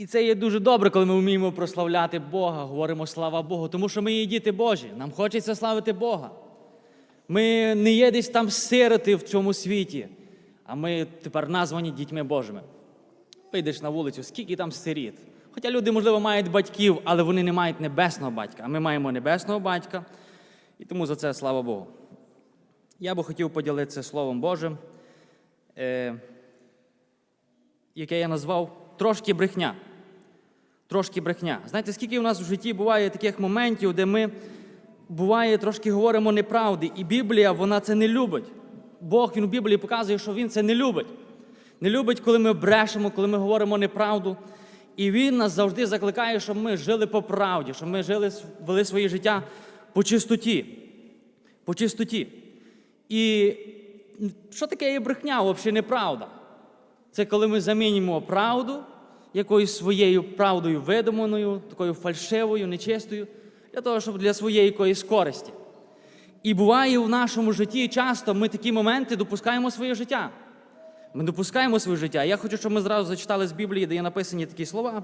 І це є дуже добре, коли ми вміємо прославляти Бога, говоримо слава Богу, тому що ми є діти Божі. Нам хочеться славити Бога. Ми не є десь там сироти в цьому світі, а ми тепер названі дітьми Божими. Вийдеш на вулицю, скільки там сиріт. Хоча люди, можливо, мають батьків, але вони не мають небесного батька. А ми маємо небесного батька, і тому за це слава Богу. Я би хотів поділитися Словом Божим, е, яке я назвав трошки брехня. Трошки брехня. Знаєте, скільки у нас в житті буває таких моментів, де ми буває трошки говоримо неправди, і Біблія вона це не любить. Бог він у Біблії показує, що Він це не любить. Не любить, коли ми брешемо, коли ми говоримо неправду. І Він нас завжди закликає, щоб ми жили по правді, щоб ми жили, вели своє життя по чистоті. По чистоті. І що таке є брехня, взагалі неправда? Це коли ми замінюємо правду якоюсь своєю правдою видуманою, такою фальшивою, нечистою, для того, щоб для своєї якоїсь користі. І буває в нашому житті часто ми такі моменти допускаємо своє життя. Ми допускаємо своє життя. Я хочу, щоб ми зразу зачитали з Біблії, де є написані такі слова.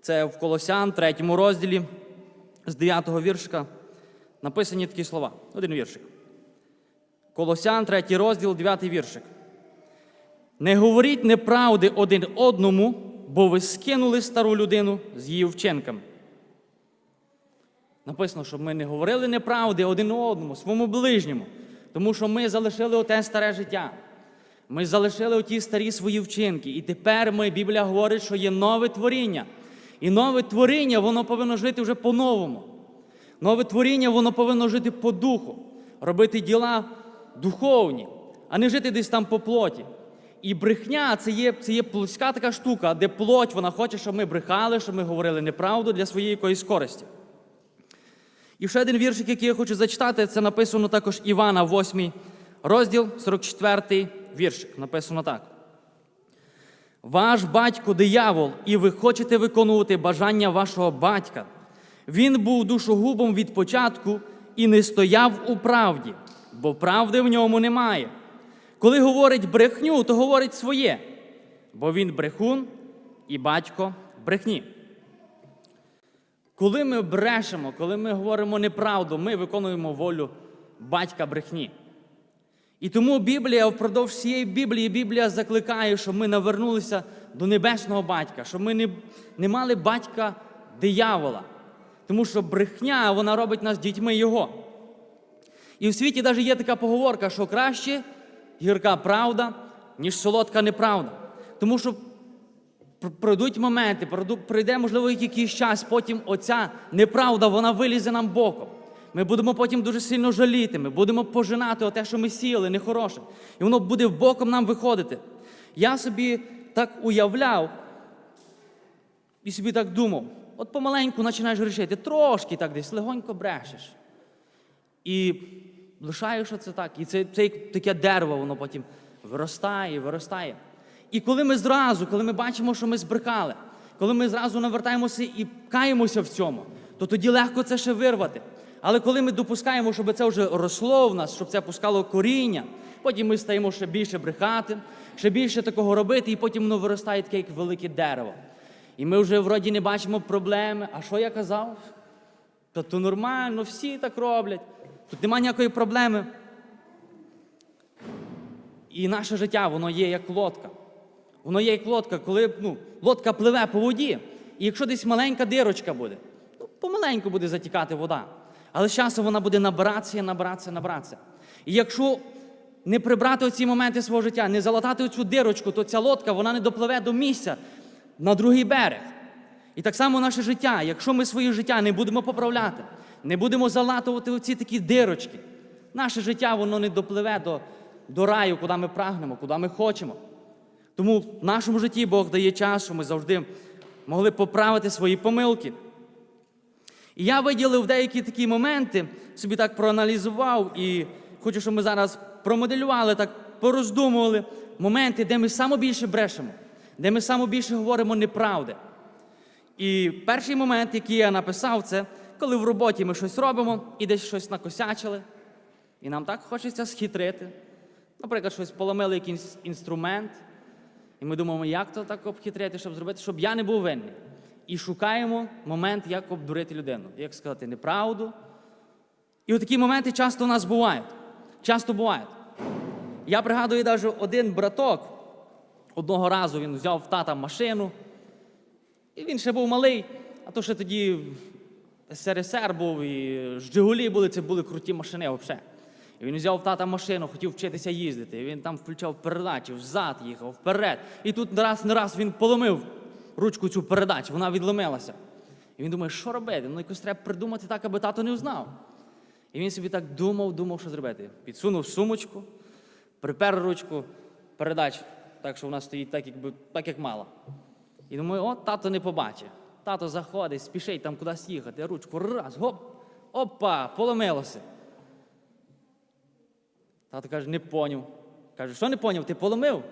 Це в Колосян, третьому розділі, з 9-го віршика. Написані такі слова. Один віршик. Колосян, третій розділ, 9 віршик. Не говоріть неправди один одному, бо ви скинули стару людину з її вчинками. Написано, щоб ми не говорили неправди один одному, своєму ближньому, тому що ми залишили оте старе життя. Ми залишили оті старі свої вчинки. І тепер ми, Біблія говорить, що є нове творіння. І нове творіння, воно повинно жити вже по-новому. Нове творіння, воно повинно жити по духу, робити діла духовні, а не жити десь там по плоті. І брехня це є, це є плоська така штука, де плоть вона хоче, щоб ми брехали, щоб ми говорили неправду для своєї якоїсь користі. І ще один віршик, який я хочу зачитати, це написано також Івана, 8 розділ, 44 віршик. Написано так. Ваш батько диявол, і ви хочете виконувати бажання вашого батька. Він був душогубом від початку і не стояв у правді, бо правди в ньому немає. Коли говорить брехню, то говорить своє, бо він брехун і батько брехні. Коли ми брешемо, коли ми говоримо неправду, ми виконуємо волю батька брехні. І тому Біблія впродовж всієї Біблії Біблія закликає, щоб ми навернулися до небесного батька, щоб ми не, не мали батька диявола. Тому що брехня вона робить нас дітьми Його. І в світі навіть є така поговорка, що краще гірка правда, ніж солодка неправда. Тому що пр- пройдуть моменти, пройде, можливо, якийсь час, потім оця неправда вона вилізе нам боком. Ми будемо потім дуже сильно жаліти, ми будемо пожинати те, що ми сіяли, нехороше. І воно буде боком нам виходити. Я собі так уявляв і собі так думав: от помаленьку починаєш грішити, трошки так десь легонько брешеш. І лишаєш що це так. І це, це як таке дерево, воно потім виростає, виростає. І коли ми зразу, коли ми бачимо, що ми збрехали, коли ми зразу навертаємося і каємося в цьому, то тоді легко це ще вирвати. Але коли ми допускаємо, щоб це вже росло в нас, щоб це пускало коріння, потім ми стаємо ще більше брехати, ще більше такого робити, і потім воно виростає таке, як велике дерево. І ми вже вроді не бачимо проблеми. А що я казав? Та то нормально, всі так роблять. Тут немає ніякої проблеми. І наше життя, воно є як лодка. Воно є як лодка, коли ну, лодка пливе по воді, і якщо десь маленька дирочка буде, ну, помаленьку буде затікати вода. Але з часом вона буде набиратися, набиратися, набиратися. І якщо не прибрати оці моменти свого життя, не залатати оцю дирочку, то ця лодка вона не допливе до місця на другий берег. І так само наше життя. Якщо ми своє життя не будемо поправляти, не будемо залатувати оці такі дирочки, наше життя воно не допливе до, до раю, куди ми прагнемо, куди ми хочемо. Тому в нашому житті Бог дає час, щоб ми завжди могли поправити свої помилки. І я виділив деякі такі моменти, собі так проаналізував, і хочу, щоб ми зараз промоделювали, так пороздумували моменти, де ми саме більше брешемо, де ми саме більше говоримо неправди. І перший момент, який я написав, це коли в роботі ми щось робимо і десь щось накосячили, і нам так хочеться схитрити. Наприклад, щось поломили якийсь інструмент, І ми думаємо, як то так обхитрити, щоб зробити, щоб я не був винний. І шукаємо момент, як обдурити людину, як сказати неправду. І от такі моменти часто у нас бувають. Часто бувають. Я пригадую навіть один браток. Одного разу він взяв в тата машину, і він ще був малий, а то ще тоді СРСР був, і Жигулі були, це були круті машини взагалі. І він взяв тата машину, хотів вчитися їздити. І він там включав передачі, взад їхав, вперед. І тут раз не раз він поломив ручку цю передачу, вона відломилася. І він думає, що робити? Ну якось треба придумати так, аби тато не узнав. І він собі так думав, думав, що зробити. Підсунув сумочку, припер ручку передач, так що вона стоїть так, якби, так як мала. І думаю, от тато не побачить. Тато заходить, спішить там кудись їхати, ручку раз, гоп, опа, поломилося. Тато каже, не поняв. Каже, що не поняв? Ти поломив?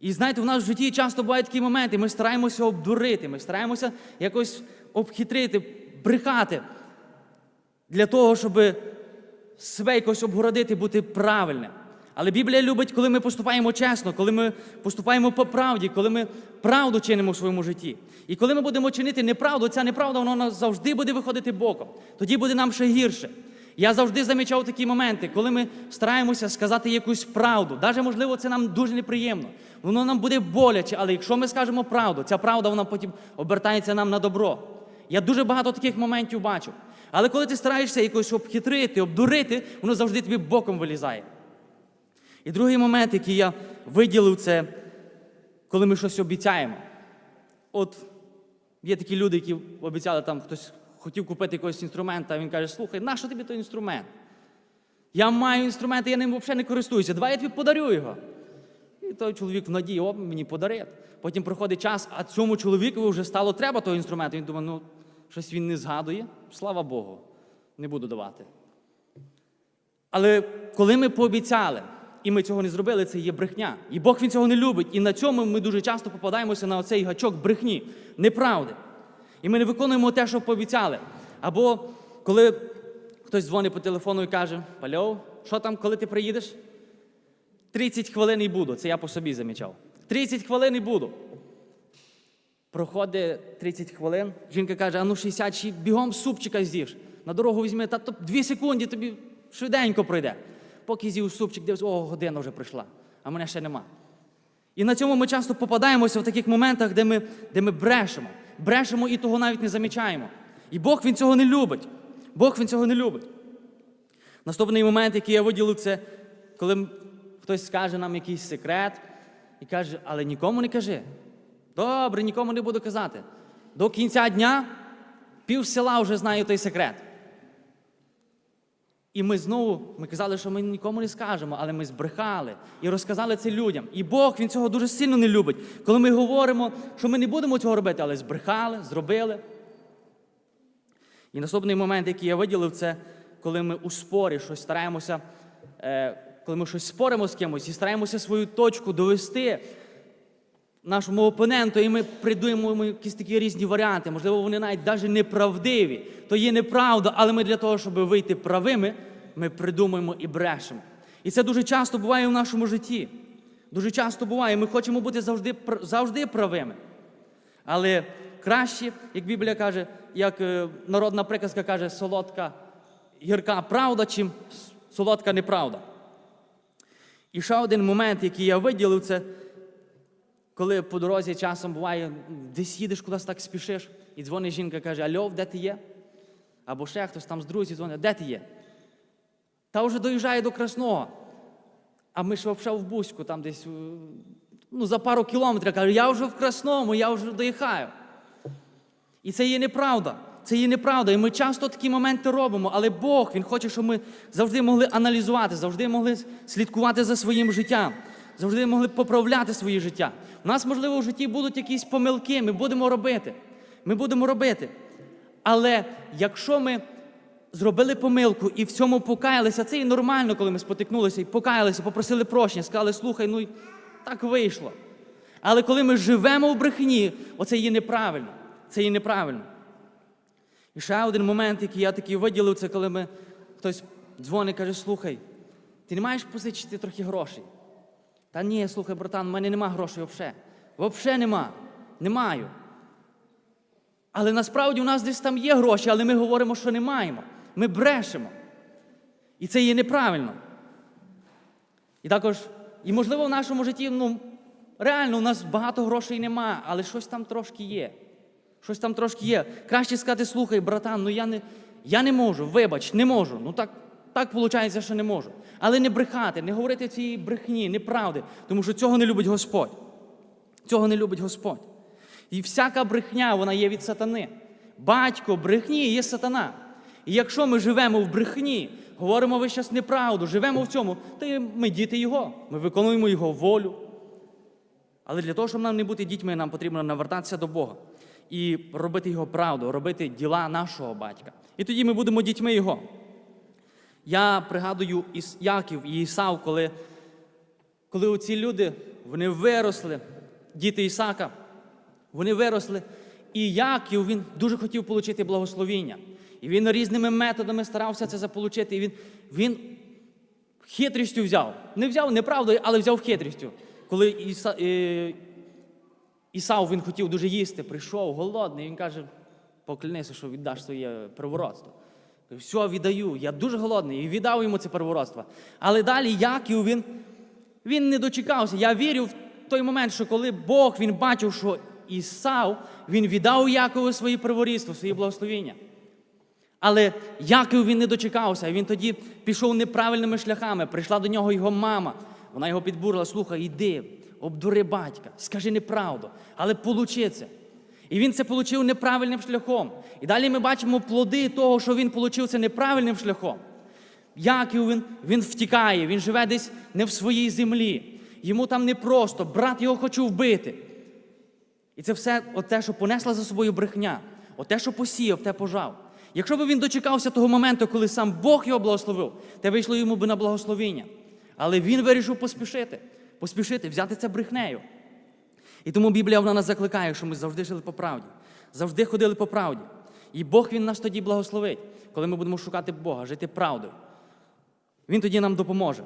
І знаєте, в нас в житті часто бувають такі моменти, ми стараємося обдурити, ми стараємося якось обхитрити, брехати для того, щоб себе якось обгородити, бути правильним. Але Біблія любить, коли ми поступаємо чесно, коли ми поступаємо по правді, коли ми правду чинимо в своєму житті. І коли ми будемо чинити неправду, ця неправда вона завжди буде виходити боком. Тоді буде нам ще гірше. Я завжди замічав такі моменти, коли ми стараємося сказати якусь правду. Навіть, можливо, це нам дуже неприємно. Воно нам буде боляче, але якщо ми скажемо правду, ця правда вона потім обертається нам на добро. Я дуже багато таких моментів бачу. Але коли ти стараєшся якось обхитрити, обдурити, воно завжди тобі боком вилізає. І другий момент, який я виділив, це коли ми щось обіцяємо. От є такі люди, які обіцяли там хтось хотів купити якийсь інструмент, а він каже: слухай, нащо тобі той інструмент? Я маю інструмент, я ним взагалі не користуюся. Давай я тобі подарю його. І той чоловік в надії, о, мені подарить. Потім проходить час, а цьому чоловікові вже стало треба того інструменту. Він думає, ну, щось він не згадує, слава Богу, не буду давати. Але коли ми пообіцяли, і ми цього не зробили, це є брехня. І Бог він цього не любить. І на цьому ми дуже часто попадаємося на оцей гачок брехні, неправди. І ми не виконуємо те, що пообіцяли. Або коли хтось дзвонить по телефону і каже: Пальов, що там, коли ти приїдеш? 30 хвилин і буду. Це я по собі замічав. 30 хвилин і буду. Проходить 30 хвилин. Жінка каже: а ну 60, бігом супчика з'їж. На дорогу візьми, та то 2 секунди тобі швиденько пройде. Поки з'їв супчик, дивись, о, година вже пройшла, а мене ще нема. І на цьому ми часто попадаємося в таких моментах, де ми, де ми брешемо. Брешемо і того навіть не замічаємо. І Бог він цього не любить. Бог він цього не любить. Наступний момент, який я виділив, це коли хтось скаже нам якийсь секрет і каже, але нікому не кажи. Добре, нікому не буду казати. До кінця дня пів села вже знає той секрет. І ми знову ми казали, що ми нікому не скажемо, але ми збрехали і розказали це людям. І Бог він цього дуже сильно не любить. Коли ми говоримо, що ми не будемо цього робити, але збрехали, зробили. І наступний момент, який я виділив, це коли ми у спорі щось стараємося, е, коли ми щось споримо з кимось і стараємося свою точку довести нашому опоненту, і ми придумуємо якісь такі різні варіанти. Можливо, вони навіть навіть неправдиві. То є неправда, але ми для того, щоб вийти правими, ми придумуємо і брешемо. І це дуже часто буває в нашому житті. Дуже часто буває. Ми хочемо бути завжди, завжди правими. Але краще, як Біблія каже, як е, народна приказка каже, солодка гірка правда, чим солодка неправда. І ще один момент, який я виділив, це коли по дорозі часом буває, десь їдеш кудись так спішиш, і дзвонить жінка каже: Альов, де ти є? Або ще хтось там з друзів дзвонить, де ти є? Та вже доїжджає до Красного. А ми ж взагалі в Бузьку, там десь е, ну, за пару кілометрів каже, я вже в Красному, я вже доїхаю. І це є неправда. Це є неправда. І ми часто такі моменти робимо, але Бог Він хоче, щоб ми завжди могли аналізувати, завжди могли слідкувати за своїм життям, завжди могли поправляти своє життя. У нас, можливо, в житті будуть якісь помилки, ми будемо робити. Ми будемо робити. Але якщо ми зробили помилку і в цьому покаялися, це і нормально, коли ми спотикнулися і покаялися, попросили прощення, сказали, слухай, ну так вийшло. Але коли ми живемо в брехні, оце є неправильно. Це є неправильно. І ще один момент, який я такий виділив, це коли ми хтось дзвонить і каже, слухай, ти не маєш позичити трохи грошей? Та ні, слухай, братан, в мене нема грошей взагалі. Взагалі нема. Не маю. Але насправді у нас десь там є гроші, але ми говоримо, що не маємо. Ми брешемо. І це є неправильно. І також, і можливо, в нашому житті, ну, реально, у нас багато грошей нема, але щось там трошки є. Щось там трошки є. Краще сказати, слухай, братан, ну я не, я не можу, вибач, не можу. Ну так, так виходить, що не можу. Але не брехати, не говорити цієї брехні, неправди, тому що цього не любить Господь. Цього не любить Господь. І всяка брехня, вона є від сатани. Батько брехні є сатана. І якщо ми живемо в брехні, говоримо весь час неправду, живемо в цьому, то ми діти Його, ми виконуємо Його волю. Але для того, щоб нам не бути дітьми, нам потрібно навертатися до Бога і робити Його правду, робити діла нашого батька. І тоді ми будемо дітьми Його. Я пригадую Іс- Яків і Ісав, коли, коли оці люди вони виросли, діти Ісака, вони виросли. І Яків він дуже хотів отримати благословіння. І він різними методами старався це заполучити. І він, він хитрістю взяв. Не взяв неправдою, але взяв хитрістю. Коли Іса, е, Ісав він хотів дуже їсти, прийшов голодний, він каже: поклянися, що віддаш своє первородство. Все, віддаю, я дуже голодний. І віддав йому це первородство. Але далі Яків він, він не дочекався. Я вірю в той момент, що коли Бог він бачив, що Ісав, він віддав Якову своє перворідство, свої благословіння. Але Яків він не дочекався, він тоді пішов неправильними шляхами. Прийшла до нього його мама. Вона його підбурила, слухай, іди, обдури батька, скажи неправду, але получи це. І він це отримав неправильним шляхом. І далі ми бачимо плоди того, що він отримав це неправильним шляхом. Яків він, він втікає, він живе десь не в своїй землі. Йому там непросто, брат його хоче вбити. І це все те, що понесла за собою брехня, те, що посіяв, те пожав. Якщо б він дочекався того моменту, коли сам Бог його благословив, те вийшло йому би на благословіння. Але він вирішив поспішити, поспішити, взяти це брехнею. І тому Біблія вона нас закликає, що ми завжди жили по правді, завжди ходили по правді. І Бог він нас тоді благословить, коли ми будемо шукати Бога, жити правдою. Він тоді нам допоможе.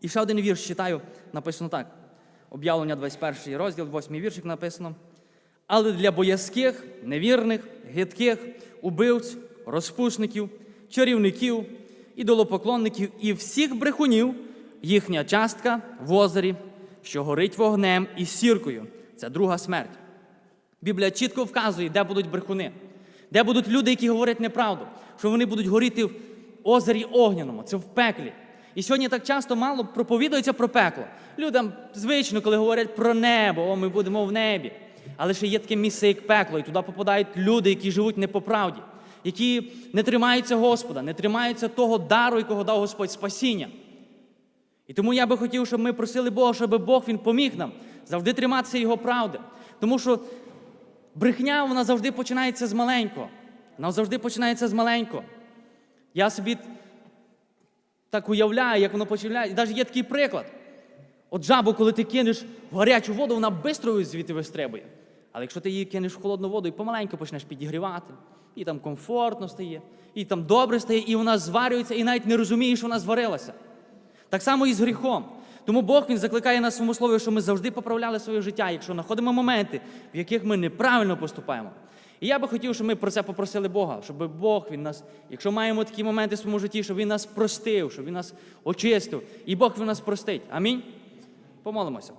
І ще один вірш читаю, написано так. Об'явлення 21 розділ, 8 віршик написано. Але для боязких, невірних, гидких, убивць, розпусників, чарівників, ідолопоклонників і всіх брехунів їхня частка в озері, що горить вогнем і сіркою. Це друга смерть. Біблія чітко вказує, де будуть брехуни, де будуть люди, які говорять неправду, що вони будуть горіти в озері огняному, це в пеклі. І сьогодні так часто мало проповідується про пекло. Людям звично, коли говорять про небо, о, ми будемо в небі. Але ще є таке місце, як пекло, і туди попадають люди, які живуть не по правді, які не тримаються Господа, не тримаються того дару, якого дав Господь спасіння. І тому я би хотів, щоб ми просили Бога, щоб Бог Він поміг нам завжди триматися Його правди. Тому що брехня вона завжди починається з маленького. Вона завжди починається з маленького. Я собі так уявляю, як воно починає. І навіть є такий приклад. От жабу, коли ти кинеш в гарячу воду, вона швидко звідти вистрибує. Але якщо ти її кинеш в холодну воду і помаленьку почнеш підігрівати, і там комфортно стає, і там добре стає, і вона зварюється, і навіть не розумієш, що вона зварилася. Так само і з гріхом. Тому Бог Він закликає нас в своєму слові, що ми завжди поправляли своє життя, якщо знаходимо моменти, в яких ми неправильно поступаємо. І я би хотів, щоб ми про це попросили Бога, щоб Бог він нас, якщо маємо такі моменти в своєму житті, щоб Він нас простив, щоб Він нас очистив, і Бог він нас простить. Амінь. Помолимося.